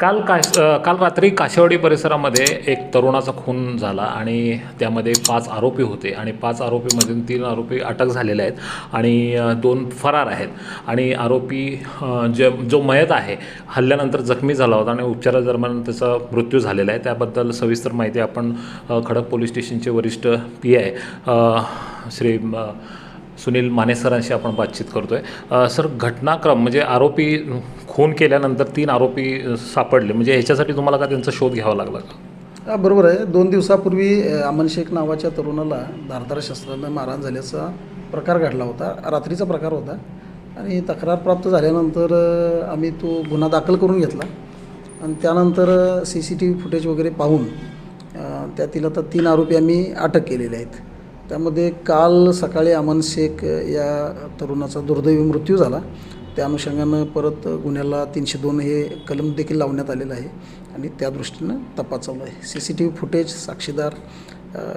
काल काश काल रात्री काशेवाडी परिसरामध्ये एक तरुणाचा खून झाला आणि त्यामध्ये पाच आरोपी होते आणि पाच आरोपीमधून तीन आरोपी अटक झालेले आहेत आणि दोन फरार आहेत. आणि आरोपी जे जो मयत आहे हल्ल्यानंतर जखमी झाला होता आणि उपचारादरम्यान त्याचा मृत्यू झालेला आहे. त्याबद्दल सविस्तर माहिती आपण खडक पोलीस स्टेशनचे वरिष्ठ पी आय श्री सुनील माने सरांशी आपण बातचीत करतो आहे सर घटनाक्रम म्हणजे आरोपी खून केल्यानंतर तीन आरोपी सापडले. म्हणजे ह्याच्यासाठी तुम्हाला का त्यांचा शोध घ्यावा लागला का? बरोबर आहे. दोन दिवसापूर्वी अमन शेख नावाच्या तरुणाला धारदार शस्त्रानं मारहाण झाल्याचा प्रकार घडला होता. रात्रीचा प्रकार होता. आणि तक्रार प्राप्त झाल्यानंतर आम्ही तो गुन्हा दाखल करून घेतला. आणि त्यानंतर C C T V footage वगैरे पाहून त्यातील आता तीन आरोपी आम्ही अटक केलेले आहेत. त्यामध्ये काल सकाळी अमन शेख या तरुणाचा दुर्दैवी मृत्यू झाला. त्या अनुषंगानं परत गुन्ह्याला तीनशे दोन हे कलम देखील लावण्यात आलेलं आहे आणि त्या दृष्टीनं तपास चालू आहे. C C T V footage साक्षीदार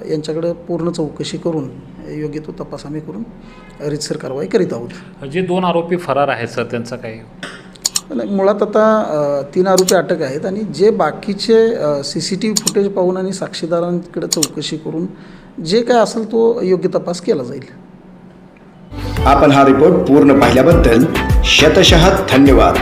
यांच्याकडं पूर्ण चौकशी करून योग्य तो तपास आम्ही करून रितसर कारवाई करीत आहोत. जे दोन आरोपी फरार आहेत सर त्यांचा काही? नाही, मुळात आता तीन आरोपी अटक आहेत आणि जे बाकीचे C C T V footage पाहून आणि साक्षीदारांकडे चौकशी करून जे काय असेल तो योग्य तपास केला जाईल. आपण हा रिपोर्ट पूर्ण पाहिल्याबद्दल शतशः धन्यवाद.